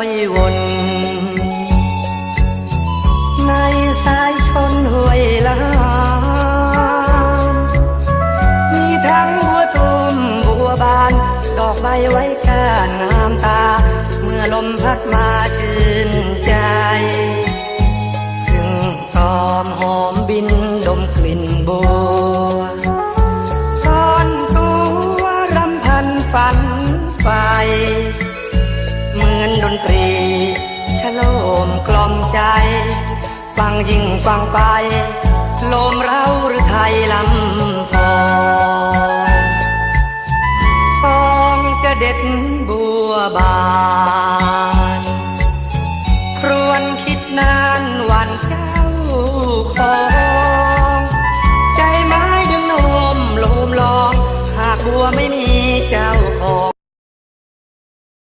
อยวน ในสายชนห้วยลามีทั้งบัวตุ่มบัวบาน ดอกใบไว้ก้านงามตา เมื่อลมพัดมาชื่นใจพึ่งตอมหอมบินดมกลิ่นบัวซ่อนตัวรำพันฝันไป โลมกล่อมใจ ฟังยิ่งฟังไป ลมเราหรือไทยลำพองฟองจะเด็ดบัวบานครวนคิดนานวันเจ้าของใจไม้ดึงโนมโลมลอง หากบัวไม่มีเจ้าของ